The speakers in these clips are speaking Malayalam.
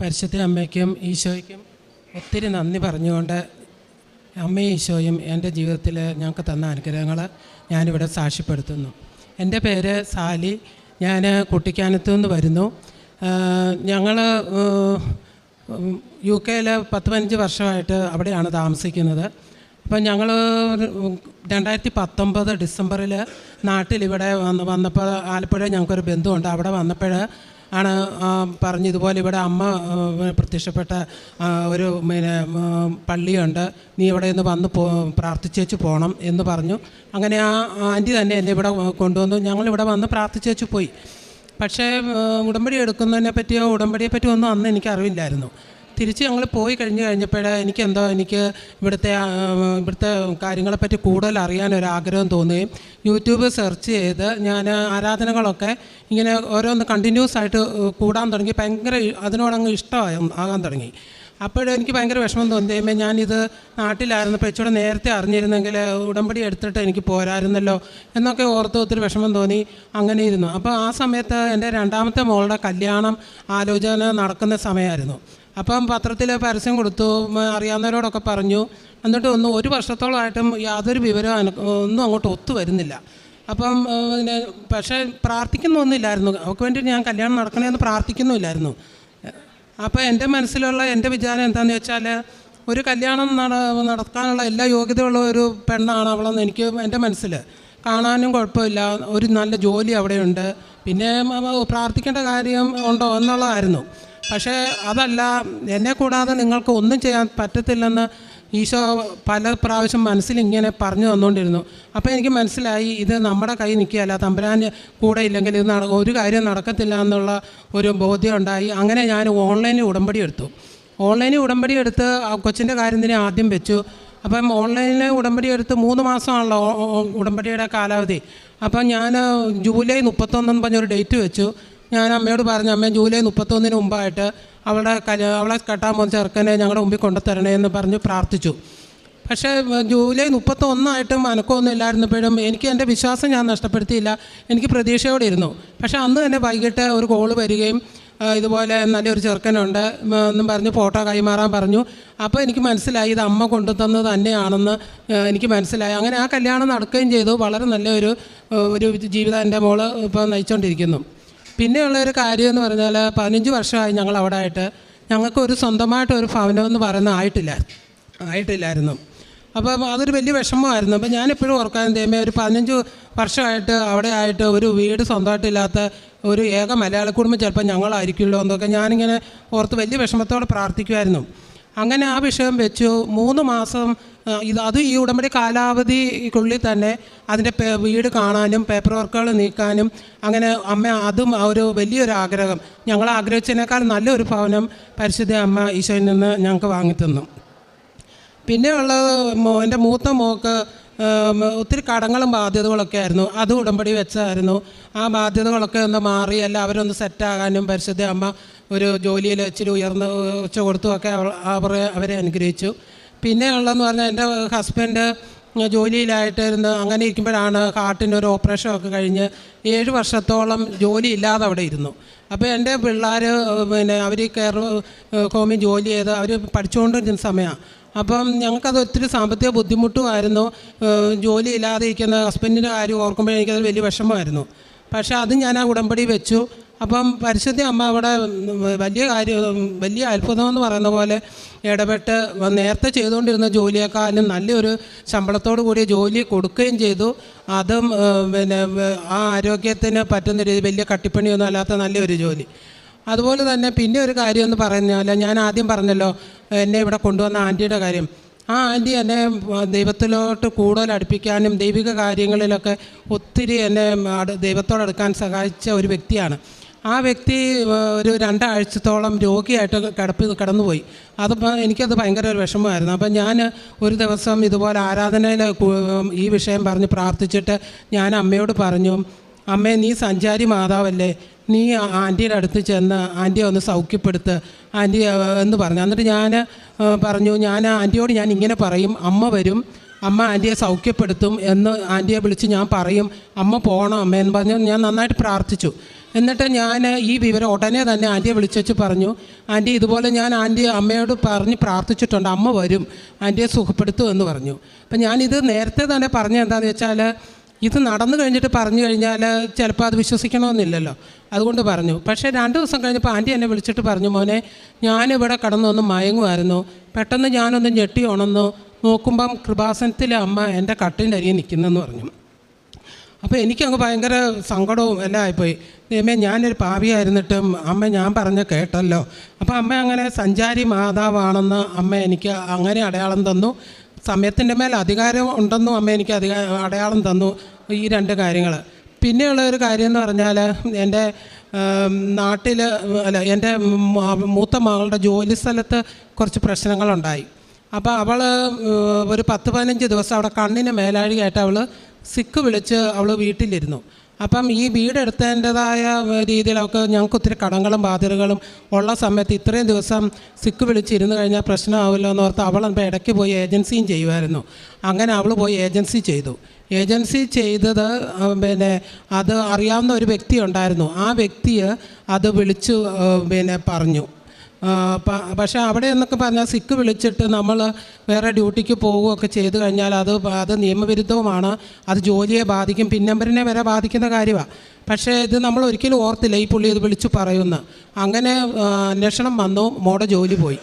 പരിശുദ്ധ അമ്മയ്ക്കും ഈശോയ്ക്കും ഒത്തിരി നന്ദി പറഞ്ഞുകൊണ്ട് അമ്മയും ഈശോയും എന്റെ ജീവിതത്തിൽ ഞങ്ങൾക്ക് തന്ന അനുഗ്രഹങ്ങൾ ഞാനിവിടെ സാക്ഷ്യപ്പെടുത്തുന്നു. എന്റെ പേര് സാലി. ഞാൻ കുട്ടിക്കാനത്തു നിന്ന് വരുന്നു. ഞങ്ങൾ യു കെയിൽ പത്ത് പതിനഞ്ച് വർഷമായിട്ട് അവിടെയാണ് താമസിക്കുന്നത്. അപ്പം ഞങ്ങൾ രണ്ടായിരത്തി പത്തൊമ്പത് ഡിസംബറിൽ നാട്ടിലിവിടെ വന്ന് വന്നപ്പോൾ ആലപ്പുഴ ഞങ്ങൾക്കൊരു ബന്ധുവുണ്ട്. അവിടെ വന്നപ്പോൾ ആണ് പറഞ്ഞു ഇതുപോലെ ഇവിടെ അമ്മ പ്രത്യക്ഷപ്പെട്ട ഒരു പിന്നെ പള്ളിയുണ്ട്. നീ ഇവിടെ നിന്ന് വന്ന് പോ പ്രാർത്ഥിച്ചേച്ച് പോകണം എന്ന് പറഞ്ഞു. അങ്ങനെ ആ ആന്റി തന്നെ എന്നെ ഇവിടെ കൊണ്ടുവന്നു. ഞങ്ങളിവിടെ വന്ന് പ്രാർത്ഥിച്ചേച്ച് പോയി. പക്ഷേ ഉടമ്പടി എടുക്കുന്നതിനെ പറ്റിയോ ഉടമ്പടിയെ പറ്റിയോ ഒന്നും അന്ന് എനിക്ക് അറിവില്ലായിരുന്നു തിരിച്ച് ഞങ്ങൾ പോയി കഴിഞ്ഞ് എനിക്ക് എന്തോ എനിക്ക് ഇവിടുത്തെ ഇവിടുത്തെ കാര്യങ്ങളെപ്പറ്റി കൂടുതൽ ആഗ്രഹം തോന്നുകയും യൂട്യൂബ് സെർച്ച് ചെയ്ത് ഞാൻ ആരാധനകളൊക്കെ ഇങ്ങനെ ഓരോന്ന് കണ്ടിന്യൂസ് ആയിട്ട് കൂടാൻ തുടങ്ങി. ഭയങ്കര അതിനോടങ്ങ് ഇഷ്ടമായി ആകാൻ തുടങ്ങി. അപ്പോഴെനിക്ക് ഭയങ്കര വിഷമം തോന്നിയുമ്പോൾ ഞാനിത് നാട്ടിലായിരുന്നപ്പോൾ ഇച്ചിരി നേരത്തെ അറിഞ്ഞിരുന്നെങ്കിൽ ഉടമ്പടി എടുത്തിട്ട് എനിക്ക് പോരായിരുന്നല്ലോ എന്നൊക്കെ ഓർത്ത് ഒത്തിരി വിഷമം തോന്നി. അങ്ങനെ ഇരുന്നു. അപ്പോൾ ആ സമയത്ത് എന്റെ രണ്ടാമത്തെ മോളുടെ കല്യാണം ആലോചന നടക്കുന്ന സമയമായിരുന്നു. അപ്പം പത്രത്തിൽ പരസ്യം കൊടുത്തു അറിയാവുന്നവരോടൊക്കെ പറഞ്ഞു. എന്നിട്ട് ഒന്നും ഒരു വർഷത്തോളമായിട്ടും യാതൊരു വിവരവും ഒന്നും അങ്ങോട്ട് ഒത്തു വരുന്നില്ല. അപ്പം പിന്നെ പക്ഷേ പ്രാർത്ഥിക്കുന്നൊന്നുമില്ലായിരുന്നു അവൾക്ക് വേണ്ടി ഞാൻ കല്യാണം നടക്കണമെന്ന് പ്രാർത്ഥിക്കുന്നുമില്ലായിരുന്നു. അപ്പോൾ എന്റെ മനസ്സിലുള്ള എന്റെ വിചാരം എന്താണെന്ന് വെച്ചാൽ ഒരു കല്യാണം നട നടക്കാനുള്ള എല്ലാ യോഗ്യതയുള്ള ഒരു പെണ്ണാണ് അവളെന്ന് എനിക്ക് എന്റെ മനസ്സിൽ. കാണാനും കുഴപ്പമില്ല. ഒരു നല്ല ജോലി അവിടെയുണ്ട്. പിന്നെ പ്രാർത്ഥിക്കേണ്ട കാര്യം ഉണ്ടോ എന്നുള്ളതായിരുന്നു. പക്ഷേ അതല്ല എന്നെ കൂടാതെ നിങ്ങൾക്ക് ഒന്നും ചെയ്യാൻ പറ്റത്തില്ലെന്ന് ഈശോ പല പ്രാവശ്യം മനസ്സിൽ ഇങ്ങനെ പറഞ്ഞു തന്നുകൊണ്ടിരുന്നു. അപ്പോൾ എനിക്ക് മനസ്സിലായി ഇത് നമ്മുടെ കൈ നിൽക്കുകയല്ല തമ്പുരാൻ കൂടെ ഇല്ലെങ്കിൽ ഇത് നട ഒരു കാര്യം നടക്കത്തില്ല എന്നുള്ള ഒരു ബോധ്യം ഉണ്ടായി. അങ്ങനെ ഞാൻ ഓൺലൈനിൽ ഉടമ്പടി എടുത്തു. ഓൺലൈനിൽ ഉടമ്പടി എടുത്ത് കൊച്ചിന്റെ കാര്യം തന്നെ ആദ്യം വെച്ചു. അപ്പം ഓൺലൈനിൽ ഉടമ്പടി എടുത്ത് മൂന്ന് മാസമാണല്ലോ ഉടമ്പടിയുടെ കാലാവധി. അപ്പം ഞാൻ ജൂലൈ മുപ്പത്തൊന്നെന്ന് പറഞ്ഞൊരു ഡേറ്റ് വെച്ചു. ഞാൻ അമ്മയോട് പറഞ്ഞു അമ്മ ജൂലൈ മുപ്പത്തൊന്നിന് മുമ്പായിട്ട് അവളുടെ കല അവളെ കെട്ടാൻ പോകുന്ന ചെറുക്കനെ ഞങ്ങളുടെ മുമ്പിൽ കൊണ്ടുത്തരണേ എന്ന് പറഞ്ഞ് പ്രാർത്ഥിച്ചു. പക്ഷേ ജൂലൈ മുപ്പത്തൊന്നായിട്ടും അനക്കമൊന്നും ഇല്ലായിരുന്നപ്പോഴും എനിക്ക് എന്റെ വിശ്വാസം ഞാൻ നഷ്ടപ്പെടുത്തിയില്ല. എനിക്ക് പ്രതീക്ഷയോടെ ഇരുന്നു. പക്ഷേ അന്ന് തന്നെ വൈകിട്ട് ഒരു കോൾ വരികയും ഇതുപോലെ നല്ലൊരു ചെറുക്കനുണ്ട് എന്നും പറഞ്ഞ് ഫോട്ടോ കൈമാറാൻ പറഞ്ഞു. അപ്പോൾ എനിക്ക് മനസ്സിലായി ഇത് അമ്മ കൊണ്ടുതന്നത് തന്നെയാണെന്ന് എനിക്ക് മനസ്സിലായി. അങ്ങനെ ആ കല്യാണം നടക്കുകയും ചെയ്തു. വളരെ നല്ലൊരു ഒരു ജീവിതം എന്റെ മോൾ ഇപ്പോൾ നയിച്ചുകൊണ്ടിരിക്കുന്നു പിന്നെയുള്ള ഒരു കാര്യം എന്ന് പറഞ്ഞാൽ പതിനഞ്ച് വർഷമായി ഞങ്ങൾ അവിടെ ആയിട്ട് ഞങ്ങൾക്ക് ഒരു സ്വന്തമായിട്ട് ഒരു ഭവനം എന്ന് പറയുന്ന ആയിട്ടില്ല ആയിട്ടില്ലായിരുന്നു. അപ്പം അതൊരു വലിയ വിഷമമായിരുന്നു. അപ്പം ഞാനെപ്പോഴും ഓർക്കാൻ തേമേ ഒരു പതിനഞ്ച് വർഷമായിട്ട് അവിടെ ആയിട്ട് ഒരു വീട് സ്വന്തമായിട്ടില്ലാത്ത ഒരു ഏക മലയാള കുടുംബം ചിലപ്പോൾ ഞങ്ങളായിരിക്കുമല്ലോ എന്നൊക്കെ ഞാനിങ്ങനെ ഓർത്ത് വലിയ വിഷമത്തോടെ പ്രാർത്ഥിക്കുമായിരുന്നു. അങ്ങനെ ആ വിഷയം വെച്ചു. മൂന്ന് മാസം ഇത് അത് ഈ ഉടമ്പടി കാലാവധിക്കുള്ളിൽ തന്നെ അതിന്റെ വീട് കാണാനും പേപ്പർ വർക്കുകൾ നീക്കാനും അങ്ങനെ അമ്മ അതും ഒരു വലിയൊരു ആഗ്രഹം. ഞങ്ങൾ ആഗ്രഹിച്ചതിനേക്കാൾ നല്ലൊരു ഭവനം പരിശുദ്ധ അമ്മ ഈശോയിൽ നിന്ന് ഞങ്ങൾക്ക് വാങ്ങിത്തന്നു പിന്നെ ഉള്ളത് എന്റെ മൂത്ത മോക്ക് ഒത്തിരി കടങ്ങളും ബാധ്യതകളൊക്കെ ആയിരുന്നു. അത് ഉടമ്പടി വെച്ചായിരുന്നു. ആ ബാധ്യതകളൊക്കെ ഒന്ന് മാറി എല്ലാവരും ഒന്ന് സെറ്റാകാനും പരിശുദ്ധ അമ്മ ഒരു ജോലിയിൽ ഇച്ചിരി ഉയർന്ന് ഉച്ച കൊടുത്തുമൊക്കെ അവർ അവരെ അനുഗ്രഹിച്ചു. പിന്നെ ഉള്ളതെന്ന് പറഞ്ഞാൽ എന്റെ ഹസ്ബൻഡ് ജോലിയിലായിട്ടിരുന്ന് അങ്ങനെ ഇരിക്കുമ്പോഴാണ് ഹാർട്ടിന്റെ ഒരു ഓപ്പറേഷൻ ഒക്കെ കഴിഞ്ഞ് ഏഴ് വർഷത്തോളം ജോലി ഇല്ലാതെ അവിടെ ഇരുന്നു. അപ്പോൾ എന്റെ പിള്ളേർ പിന്നെ അവർ കെയർ ഹോമിൽ ജോലി ചെയ്ത് അവർ പഠിച്ചുകൊണ്ടിരുന്ന സമയമാണ് അപ്പം ഞങ്ങൾക്കത് ഒത്തിരി സാമ്പത്തിക ബുദ്ധിമുട്ടുമായിരുന്നു. ഏഹ് ജോലി ഇല്ലാതെ ഇരിക്കുന്ന ഹസ്ബൻഡിന്റെ കാര്യം ഓർക്കുമ്പോൾ എനിക്കത് വലിയ വിഷമമായിരുന്നു. പക്ഷേ അത് ഞാൻ ആ ഉടമ്പടി വെച്ചു. അപ്പം പരിശുദ്ധ അമ്മ അവിടെ വലിയ കാര്യം വലിയ അത്ഭുതമെന്ന് പറയുന്ന പോലെ ഇടപെട്ട് നേരത്തെ ചെയ്തുകൊണ്ടിരുന്ന ജോലിയേക്കാളും നല്ലൊരു ശമ്പളത്തോടു കൂടിയ ജോലി കൊടുക്കുകയും ചെയ്തു. അതും പിന്നെ ആ ആരോഗ്യത്തിന് പറ്റുന്ന രീതി വലിയ കട്ടിപ്പണിയൊന്നും അല്ലാത്ത നല്ലൊരു ജോലി. അതുപോലെ തന്നെ പിന്നെ ഒരു കാര്യം എന്ന് പറഞ്ഞാൽ ഞാൻ ആദ്യം പറഞ്ഞല്ലോ എന്നെ ഇവിടെ കൊണ്ടുവന്ന ആന്റിയുടെ കാര്യം. ആ ആന്റി എന്നെ ദൈവത്തിലോട്ട് കൂടുതൽ അടുപ്പിക്കാനും ദൈവിക കാര്യങ്ങളിലൊക്കെ ഒത്തിരി എന്നെ ദൈവത്തോടടുക്കാൻ സഹായിച്ച ഒരു വ്യക്തിയാണ്. ആ വ്യക്തി ഒരു രണ്ടാഴ്ചത്തോളം രോഗിയായിട്ട് കിടപ്പ് കിടന്നുപോയി. അതിപ്പോൾ എനിക്കത് ഭയങ്കര ഒരു വിഷമമായിരുന്നു. അപ്പം ഞാൻ ഒരു ദിവസം ഇതുപോലെ ആരാധനയിൽ ഈ വിഷയം പറഞ്ഞ് പ്രാർത്ഥിച്ചിട്ട് ഞാൻ അമ്മയോട് പറഞ്ഞു അമ്മേ നീ സഞ്ചാരി മാതാവല്ലേ? നീ ആന്റിയുടെ അടുത്ത് ചെന്ന് ആന്റിയെ ഒന്ന് സൗഖ്യപ്പെടുത്ത് ആന്റി എന്ന് പറഞ്ഞു. എന്നിട്ട് ഞാൻ പറഞ്ഞു ഞാൻ ആന്റിയോട് ഞാൻ ഇങ്ങനെ പറയും അമ്മ വരും അമ്മ ആന്റിയെ സൗഖ്യപ്പെടുത്തും എന്ന് ആന്റിയെ വിളിച്ച് ഞാൻ പറയും അമ്മ പോകണം അമ്മ എന്ന് പറഞ്ഞു ഞാൻ നന്നായിട്ട് പ്രാർത്ഥിച്ചു. എന്നിട്ട് ഞാൻ ഈ വിവരം ഉടനെ തന്നെ ആന്റിയെ വിളിച്ചു പറഞ്ഞു ആന്റി ഇതുപോലെ ഞാൻ ആന്റി അമ്മയോട് പറഞ്ഞ് പ്രാർത്ഥിച്ചിട്ടുണ്ട് അമ്മ വരും ആന്റിയെ സുഖപ്പെടുത്തും എന്ന് പറഞ്ഞു. അപ്പം ഞാനിത് നേരത്തെ തന്നെ പറഞ്ഞ എന്താണെന്ന് വെച്ചാൽ ഇത് നടന്നു കഴിഞ്ഞിട്ട് പറഞ്ഞു കഴിഞ്ഞാൽ ചിലപ്പോൾ അത് വിശ്വസിക്കണമെന്നില്ലല്ലോ. അതുകൊണ്ട് പറഞ്ഞു. പക്ഷേ രണ്ട് ദിവസം കഴിഞ്ഞപ്പോൾ ആന്റി എന്നെ വിളിച്ചിട്ട് പറഞ്ഞു മോനെ ഞാനിവിടെ കടന്നൊന്ന് മയങ്ങുമായിരുന്നു പെട്ടെന്ന് ഞാനൊന്ന് ഞെട്ടി ഉണന്നു നോക്കുമ്പം കൃപാസനത്തിലെ അമ്മ എന്റെ കട്ടിന്റെ അരികെ നിൽക്കുന്നെന്ന് പറഞ്ഞു. അപ്പോൾ എനിക്കങ്ങ് ഭയങ്കര സങ്കടവും എല്ലാം ആയിപ്പോയി. ദൈവമേ ഞാനൊരു പാവിയായിരുന്നിട്ടും അമ്മ ഞാൻ പറഞ്ഞ കേട്ടല്ലോ. അപ്പോൾ അമ്മ അങ്ങനെ സഞ്ചാരി മാതാവാണെന്ന് അമ്മ എനിക്ക് അങ്ങനെ അടയാളം തന്നു. സമയത്തിന്റെ മേൽ അധികാരം ഉണ്ടെന്നും അമ്മ എനിക്ക് അധികാ അടയാളം തന്നു ഈ രണ്ട് കാര്യങ്ങൾ പിന്നെയുള്ള ഒരു കാര്യം എന്ന് പറഞ്ഞാൽ എന്റെ നാട്ടിൽ അല്ല എന്റെ മൂത്ത മകളുടെ ജോലി സ്ഥലത്ത് കുറച്ച് പ്രശ്നങ്ങളുണ്ടായി. അപ്പോൾ അവൾ ഒരു പത്ത് പതിനഞ്ച് ദിവസം അവിടെ കണ്ണിന് മേലാഴികയായിട്ട് അവൾ സിക്ക് വിളിച്ച് അവൾ വീട്ടിലിരുന്നു. അപ്പം ഈ വീടെടുത്തതിന്റെതായ രീതിയിൽ അവൾക്ക് ഞങ്ങൾക്ക് ഒത്തിരി കടങ്ങളും ബാധ്യതകളും ഉള്ള സമയത്ത് ഇത്രയും ദിവസം സിക്ക് വിളിച്ചിരുന്ന് കഴിഞ്ഞാൽ പ്രശ്നമാവില്ലോ എന്ന് ഓർത്ത് അവൾ ഇടയ്ക്ക് പോയി ഏജൻസിയും ചെയ്യുമായിരുന്നു. അങ്ങനെ അവൾ പോയി ഏജൻസി ചെയ്തു. ഏജൻസി ചെയ്തത് പിന്നെ അത് അറിയാവുന്ന ഒരു വ്യക്തി ഉണ്ടായിരുന്നു. ആ വ്യക്തി അത് വിളിച്ചു പിന്നെ പറഞ്ഞു. പക്ഷേ അവിടെ എന്നൊക്കെ പറഞ്ഞാൽ സിക്ക് വിളിച്ചിട്ട് നമ്മൾ വേറെ ഡ്യൂട്ടിക്ക് പോവുകയൊക്കെ ചെയ്തു കഴിഞ്ഞാൽ അത് അത് നിയമവിരുദ്ധവുമാണ്. അത് ജോലിയെ ബാധിക്കും. പിന്നമ്പറിനെ വരെ ബാധിക്കുന്ന കാര്യമാണ് പക്ഷേ ഇത് നമ്മൾ ഒരിക്കലും ഓർത്തില്ല ഈ പുള്ളി ഇത് വിളിച്ചു പറയുന്നു അങ്ങനെ അന്വേഷണം വന്നു. മോടെ ജോലി പോയി.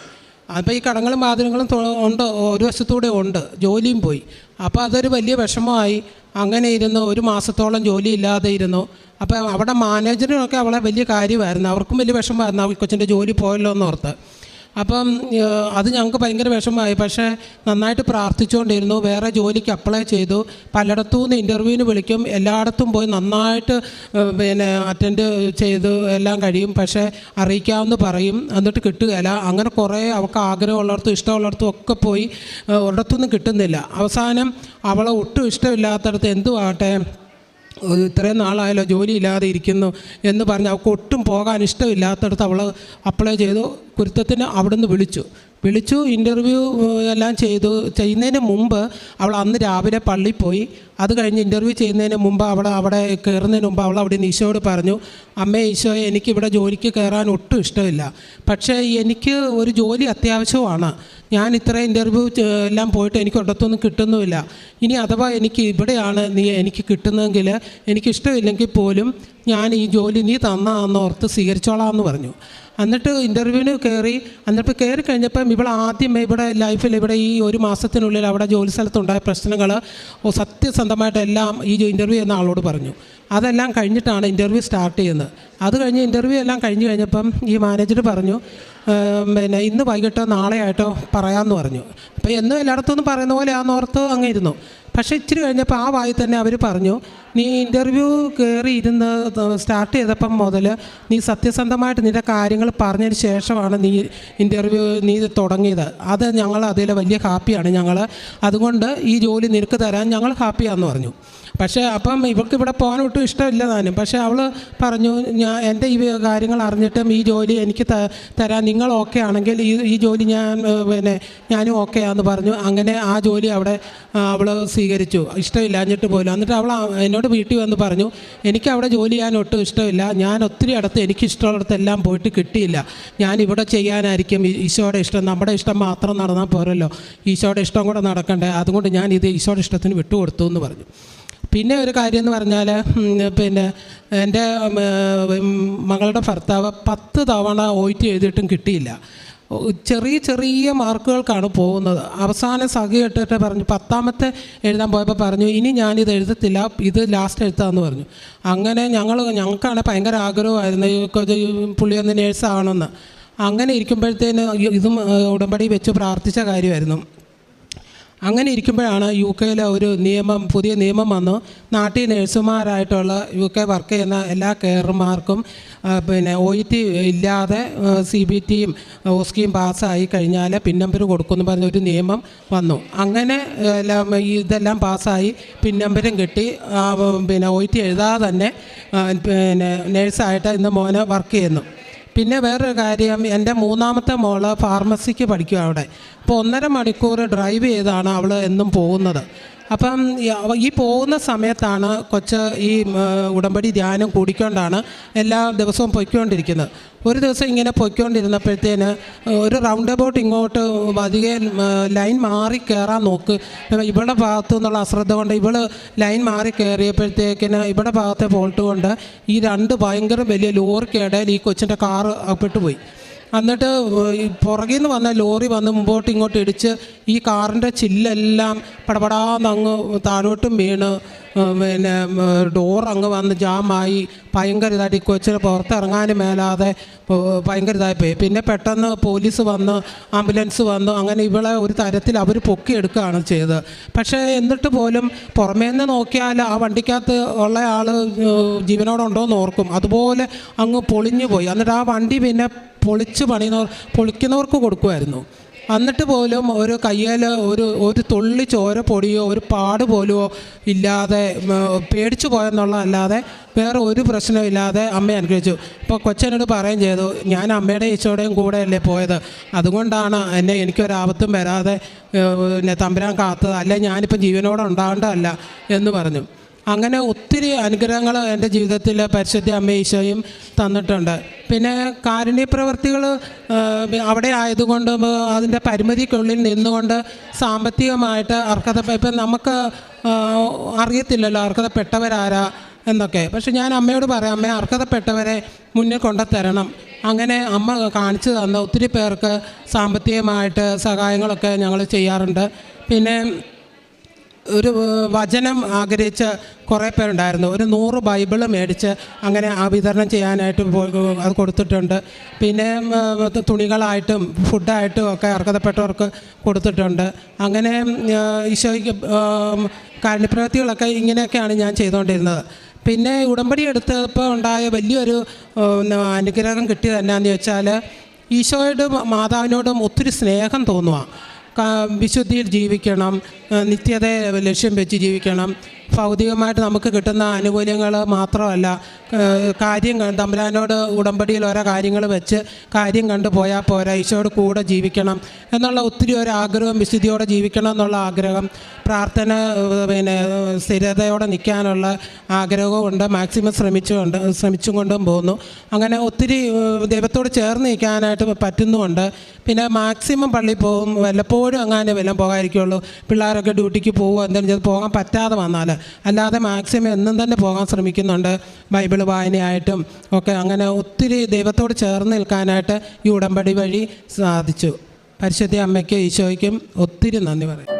അപ്പോൾ ഈ കടങ്ങളും ബാധനങ്ങളും ഉണ്ട് ഒരു വശത്തൂടെ ഉണ്ട് ജോലിയും പോയി. അപ്പോൾ അതൊരു വലിയ വിഷമമായി. അങ്ങനെ ഇരുന്നു ഒരു മാസത്തോളം ജോലി ഇല്ലാതെ ഇരുന്നു. അപ്പോൾ അവിടെ മാനേജറിനൊക്കെ അവളെ വലിയ കാര്യമായിരുന്നു. അവർക്കും വലിയ വിഷമമായിരുന്നു അവൾ കൊച്ചിന്റെ ജോലി പോയല്ലോ എന്നോർത്ത് അപ്പം അത് ഞങ്ങൾക്ക് ഭയങ്കര വിഷമമായി. പക്ഷേ നന്നായിട്ട് പ്രാർത്ഥിച്ചുകൊണ്ടിരുന്നു. വേറെ ജോലിക്ക് അപ്ലൈ ചെയ്തു. പലയിടത്തു നിന്ന് ഇന്റർവ്യൂവിന് വിളിക്കും. എല്ലായിടത്തും പോയി നന്നായിട്ട് പിന്നെ അറ്റൻഡ് ചെയ്ത് എല്ലാം കഴിയും. പക്ഷേ അറിയിക്കാമെന്ന് പറയും. എന്നിട്ട് കിട്ടുകയില്ല. അങ്ങനെ കുറേ അവൾക്ക് ആഗ്രഹമുള്ളിടത്തും ഇഷ്ടമുള്ളിടത്തും ഒക്കെ പോയി ഒരിടത്തുനിന്നും കിട്ടുന്നില്ല. അവസാനം അവളെ ഒട്ടും ഇഷ്ടമില്ലാത്തടത്ത് എന്തുവാട്ടെ ഒരു ഇത്രയും നാളായാലോ ജോലി ഇല്ലാതെ ഇരിക്കുന്നു എന്ന് പറഞ്ഞ് അവൾക്ക് ഒട്ടും പോകാൻ ഇഷ്ടമില്ലാത്തടത്ത് അവൾ അപ്ലൈ ചെയ്തു. കുരുത്തത്തിന് അവിടുന്ന് വിളിച്ചു. വിളിച്ചു ഇന്റർവ്യൂ എല്ലാം ചെയ്തു. ചെയ്യുന്നതിന് മുമ്പ് അവൾ അന്ന് രാവിലെ പള്ളി പോയി. അത് കഴിഞ്ഞ് ഇന്റർവ്യൂ ചെയ്യുന്നതിന് മുമ്പ് അവൾ അവിടെ കയറുന്നതിന് മുമ്പ് അവൾ അവിടെ ഈശോയോട് പറഞ്ഞു അമ്മേ ഈശോയെ എനിക്കിവിടെ ജോലിക്ക് കയറാൻ ഒട്ടും ഇഷ്ടമില്ല. പക്ഷേ എനിക്ക് ഒരു ജോലി അത്യാവശ്യമാണ് ഞാൻ ഇത്ര ഇന്റർവ്യൂ എല്ലാം പോയിട്ട് എനിക്ക് ഒരിടത്തൊന്നും കിട്ടുന്നുമില്ല. ഇനി അഥവാ എനിക്ക് ഇവിടെയാണ് നീ എനിക്ക് കിട്ടുന്നതെങ്കിൽ എനിക്കിഷ്ടമില്ലെങ്കിൽ പോലും ഞാൻ ഈ ജോലി നീ തന്നാന്ന് ഓർത്ത് സ്വീകരിച്ചോളാം എന്ന് പറഞ്ഞു. എന്നിട്ട് ഇന്റർവ്യൂവിന് കയറി എന്നിട്ട് കയറി കഴിഞ്ഞപ്പം ഇവിടെ ആദ്യം ഇവിടെ ലൈഫിൽ ഇവിടെ ഈ ഒരു മാസത്തിനുള്ളിൽ അവിടെ ജോലി സ്ഥലത്തുണ്ടായ പ്രശ്നങ്ങൾ സത്യസന്ധമായിട്ട് എല്ലാം ഈ ഇന്റർവ്യൂ ചെയ്യുന്ന ആളോട് പറഞ്ഞു. അതെല്ലാം കഴിഞ്ഞിട്ടാണ് ഇന്റർവ്യൂ സ്റ്റാർട്ട് ചെയ്യുന്നത്. അത് കഴിഞ്ഞ് ഇന്റർവ്യൂ എല്ലാം കഴിഞ്ഞ് കഴിഞ്ഞപ്പം ഈ മാനേജർ പറഞ്ഞു പിന്നെ ഇന്ന് വൈകിട്ടോ നാളെ ആയിട്ടോ പറയാമെന്ന് പറഞ്ഞു. അപ്പോൾ എന്നും എല്ലായിടത്തും ഒന്നും പറയുന്ന പോലെ ആണെന്നോർത്ത് അങ്ങ് ഇരുന്നു പക്ഷേ ഇച്ചിരി കഴിഞ്ഞപ്പോൾ ആ വായി തന്നെ അവർ പറഞ്ഞു നീ ഇന്റർവ്യൂ കയറി ഇരുന്ന് സ്റ്റാർട്ട് ചെയ്തപ്പം മുതൽ നീ സത്യസന്ധമായിട്ട് നിന്റെ കാര്യങ്ങൾ പറഞ്ഞതിന് ശേഷമാണ് നീ ഇന്റർവ്യൂ നീ തുടങ്ങിയത്. അത് ഞങ്ങൾ അതിൽ വലിയ ഹാപ്പിയാണ് ഞങ്ങൾ അതുകൊണ്ട് ഈ ജോലി നിനക്ക് തരാൻ ഞങ്ങൾ ഹാപ്പിയാണെന്ന് പറഞ്ഞു. പക്ഷേ അപ്പം ഇവൾക്ക് ഇവിടെ പോകാൻ ഒട്ടും ഇഷ്ടമില്ല താനും. പക്ഷേ അവൾ പറഞ്ഞു ഞാൻ എന്റെ ഈ കാര്യങ്ങൾ അറിഞ്ഞിട്ടും ഈ ജോലി എനിക്ക് തരാൻ നിങ്ങൾ ഓക്കെ ആണെങ്കിൽ ഈ ഈ ജോലി ഞാൻ പിന്നെ ഞാനും ഓക്കെ ആണെന്ന് പറഞ്ഞു. അങ്ങനെ ആ ജോലി അവിടെ അവൾ സ്വീകരിച്ചു. ഇഷ്ടമില്ലാഞ്ഞിട്ട് പോലും എന്നിട്ട് അവൾ എന്നോട് വീട്ടിൽ വന്ന് പറഞ്ഞു എനിക്ക് അവിടെ ജോലി ചെയ്യാൻ ഒട്ടും ഇഷ്ടമില്ല. ഞാൻ ഒത്തിരി അടുത്ത് എനിക്ക് ഇഷ്ടമുള്ളിടത്തെല്ലാം പോയിട്ട് കിട്ടിയില്ല. ഞാൻ ഇവിടെ ചെയ്യാനായിരിക്കും ഈശോയുടെ ഇഷ്ടം. നമ്മുടെ ഇഷ്ടം മാത്രം നടന്നാൽ പോരല്ലോ. ഈശോയുടെ ഇഷ്ടം കൂടെ നടക്കണ്ടേ? അതുകൊണ്ട് ഞാൻ ഇത് ഈശോയുടെ ഇഷ്ടത്തിന് വിട്ടുകൊടുത്തു എന്ന് പറഞ്ഞു. പിന്നെ ഒരു കാര്യം എന്ന് പറഞ്ഞാൽ പിന്നെ എന്റെ മകളുടെ ഭർത്താവ് പത്ത് തവണ ഒയിറ്റ് എഴുതിയിട്ടും കിട്ടിയില്ല. ചെറിയ ചെറിയ മാർക്കുകൾക്കാണ് പോകുന്നത്. അവസാനം സഖി ഇട്ടിട്ട് പറഞ്ഞു പത്താമത്തെ എഴുതാൻ പോയപ്പോൾ പറഞ്ഞു ഇനി ഞാനിത് എഴുതത്തില്ല ഇത് ലാസ്റ്റ് എഴുത്താന്ന് പറഞ്ഞു. അങ്ങനെ ഞങ്ങൾ ഞങ്ങൾക്കാണ് ഭയങ്കര ആഗ്രഹമായിരുന്നു പുള്ളിയൊന്ന് നേഴ്സാകണമെന്ന് അങ്ങനെ ഇരിക്കുമ്പോഴത്തേന് ഇതും ഉടമ്പടി വെച്ച് പ്രാർത്ഥിച്ച കാര്യമായിരുന്നു. അങ്ങനെ ഇരിക്കുമ്പോഴാണ് യു കെയിലെ ഒരു നിയമം പുതിയ നിയമം വന്നു. നാട്ടിൽ നഴ്സുമാരായിട്ടുള്ള യു കെ വർക്ക് ചെയ്യുന്ന എല്ലാ കെയർമാർക്കും പിന്നെ ഒ ഇ ടി ഇല്ലാതെ സി ബി ടിയും ഓസ്കിയും പാസ്സായി കഴിഞ്ഞാൽ പിൻ നമ്പർ കൊടുക്കുമെന്ന് പറഞ്ഞ ഒരു നിയമം വന്നു. അങ്ങനെ എല്ലാം ഇതെല്ലാം പാസ്സായി പിൻ നമ്പരും കിട്ടി പിന്നെ ഒ ഇ ടി എഴുതാതെ തന്നെ പിന്നെ നേഴ്സായിട്ട് ഇന്ന് മോനെ വർക്ക് ചെയ്യുന്നു. പിന്നെ വേറൊരു കാര്യം എന്റെ മൂന്നാമത്തെ മോൾ ഫാർമസിക്ക് പഠിക്കുക അവിടെ. അപ്പോൾ ഒന്നര മണിക്കൂർ ഡ്രൈവ് ചെയ്താണ് അവൾ എന്നും പോകുന്നത്. അപ്പം ഈ- പോകുന്ന സമയത്താണ് കൊച്ച് ഈ ഉടമ്പടി ധ്യാനം കൂടിക്കൊണ്ടാണ് എല്ലാ ദിവസവും പൊയ്ക്കൊണ്ടിരിക്കുന്നത്. ഒരു ദിവസം ഇങ്ങനെ പൊയ്ക്കൊണ്ടിരുന്നപ്പോഴത്തേന് ഒരു റൗണ്ട് അബൌട്ട് ഇങ്ങോട്ട് അധികം ലൈൻ മാറി കയറാൻ നോക്ക്. ഇവിടെ ഭാഗത്തു നിന്നുള്ള അശ്രദ്ധ കൊണ്ട് ഇവൾ ലൈൻ മാറി കയറിയപ്പോഴത്തേക്കിന് ഇവിടെ ഭാഗത്തെ ഫോൾട്ട് കൊണ്ട് ഈ രണ്ട് ഭയങ്കര വലിയ ലോറിക്കിടയിൽ ഈ കൊച്ചിന്റെ കാറ് അകപ്പെട്ടു പോയി എന്നിട്ട് പുറകിൽ നിന്ന് വന്ന ലോറി വന്ന് മുമ്പോട്ട് ഇങ്ങോട്ട് ഇടിച്ച് ഈ കാറിന്റെ ചില്ലെല്ലാം പടപടാന്ന് അങ്ങ് താഴോട്ടും വീണ് പിന്നെ ഡോർ അങ്ങ് വന്ന് ജാമായി. ഭയങ്കര ഇതായിട്ട് ഈ കൊച്ചിന് പുറത്തിറങ്ങാനും മേലാതെ ഭയങ്കര ഇതായിപ്പോയി പിന്നെ പെട്ടെന്ന് പോലീസ് വന്ന് ആംബുലൻസ് വന്നു അങ്ങനെ ഇവളെ ഒരു തരത്തിൽ അവർ പൊക്കിയെടുക്കുകയാണ് ചെയ്തത്. പക്ഷേ എന്നിട്ട് പോലും പുറമേ നിന്ന് നോക്കിയാൽ ആ വണ്ടിക്കകത്ത് ഉള്ള ആൾ ജീവനോടുണ്ടോ എന്ന് ഓർക്കും. അതുപോലെ അങ്ങ് പൊളിഞ്ഞു പോയി. എന്നിട്ട് ആ വണ്ടി പിന്നെ പൊളിച്ച് പണിയുന്നവർ പൊളിക്കുന്നവർക്ക് കൊടുക്കുമായിരുന്നു. എന്നിട്ട് പോലും ഒരു കയ്യിൽ ഒരു ഒരു തുള്ളി ചോര പൊടിയോ ഒരു പാട് പോലുമോ ഇല്ലാതെ പേടിച്ചു പോയെന്നുള്ളതല്ലാതെ വേറെ ഒരു പ്രശ്നവും ഇല്ലാതെ അമ്മയെ അനുഗ്രഹിച്ചു. ഇപ്പോൾ കൊച്ചനോട് പറയുകയും ചെയ്തു ഞാൻ അമ്മയുടെ ഈശോയുടെയും കൂടെയല്ലേ പോയത്. അതുകൊണ്ടാണ് എന്നെ എനിക്കൊരാപത്തും വരാതെ പിന്നെ തമ്പുരാൻ കാത്തത്. അല്ലെ ഞാനിപ്പം ജീവനോടെ ഉണ്ടാകേണ്ടതല്ല എന്ന് പറഞ്ഞു. അങ്ങനെ ഒത്തിരി അനുഗ്രഹങ്ങൾ എന്റെ ജീവിതത്തിൽ പരിശുദ്ധ അമ്മ ഈശോയും തന്നിട്ടുണ്ട്. പിന്നെ കാരുണ്യ പ്രവർത്തികൾ അവിടെ ആയതുകൊണ്ട് അതിന്റെ പരിമിതിക്കുള്ളിൽ നിന്നുകൊണ്ട് സാമ്പത്തികമായിട്ട് അർഹത ഇപ്പം നമുക്ക് അറിയത്തില്ലല്ലോ അർഹതപ്പെട്ടവരാരാ എന്നൊക്കെ. പക്ഷെ ഞാൻ അമ്മയോട് പറയാം അമ്മ അർഹതപ്പെട്ടവരെ മുന്നിൽ കൊണ്ടുത്തരണം. അങ്ങനെ അമ്മ കാണിച്ചു തന്ന ഒത്തിരി പേർക്ക് സാമ്പത്തികമായിട്ട് സഹായങ്ങളൊക്കെ ഞങ്ങൾ ചെയ്യാറുണ്ട്. പിന്നെ ഒരു വചനം ആഗ്രഹിച്ച കുറേ പേരുണ്ടായിരുന്നു. ഒരു നൂറ് ബൈബിൾ മേടിച്ച് അങ്ങനെ ആ വിതരണം ചെയ്യാനായിട്ട് അത് കൊടുത്തിട്ടുണ്ട്. പിന്നെ തുണികളായിട്ടും ഫുഡായിട്ടും ഒക്കെ അർഹതപ്പെട്ടവർക്ക് കൊടുത്തിട്ടുണ്ട്. അങ്ങനെ ഈശോയ്ക്ക് കാരുണ്യപ്രവൃത്തികളൊക്കെ ഇങ്ങനെയൊക്കെയാണ് ഞാൻ ചെയ്തുകൊണ്ടിരുന്നത്. പിന്നെ ഉടമ്പടി എടുത്തപ്പോൾ ഉണ്ടായ വലിയൊരു അനുഗ്രഹം കിട്ടിയത് എന്നാന്ന് ചോദിച്ചാൽ ഈശോയോടും മാതാവിനോടും ഒത്തിരി സ്നേഹം തോന്നുക വിശുദ്ധിയിൽ ജീവിക്കണം നിത്യതയെ ലക്ഷ്യം വെച്ച് ജീവിക്കണം. ഭൗതികമായിട്ട് നമുക്ക് കിട്ടുന്ന ആനുകൂല്യങ്ങൾ മാത്രമല്ല കാര്യം തമ്പുരാനോട് ഉടമ്പടിയിൽ ഓരോ കാര്യങ്ങൾ വെച്ച് കാര്യം കണ്ടു പോയാൽ പോരാ ഈശോയോട് കൂടെ ജീവിക്കണം എന്നുള്ള ഒത്തിരി ഒരു ആഗ്രഹം വിശുദ്ധിയോടെ ജീവിക്കണം എന്നുള്ള ആഗ്രഹം പ്രാർത്ഥന പിന്നെ സ്ഥിരതയോടെ നിൽക്കാനുള്ള ആഗ്രഹവും ഉണ്ട് മാക്സിമം ശ്രമിച്ചുകൊണ്ട് ശ്രമിച്ചും കൊണ്ടും പോകുന്നു. അങ്ങനെ ഒത്തിരി ദൈവത്തോട് ചേർന്ന് നിൽക്കാനായിട്ട് പറ്റുന്നുമുണ്ട്. പിന്നെ മാക്സിമം പള്ളി പോകും വല്ലപ്പോഴും അങ്ങനെ വല്ലതും പോകാതിരിക്കുള്ളൂ. പിള്ളേരൊക്കെ ഡ്യൂട്ടിക്ക് പോകുക എന്തെങ്കിലും പോകാൻ പറ്റാതെ വന്നാൽ അല്ലാതെ മാക്സിമം എന്നും തന്നെ പോകാൻ ശ്രമിക്കുന്നുണ്ട്. ബൈബിൾ വായനയായിട്ടും ഒക്കെ അങ്ങനെ ഒത്തിരി ദൈവത്തോട് ചേർന്ന് നിൽക്കാനായിട്ട് ഈ ഉടമ്പടി വഴി സാധിച്ചു. പരിശുദ്ധ അമ്മയ്ക്കും ഈശോയ്ക്കും ഒത്തിരി നന്ദി പറയും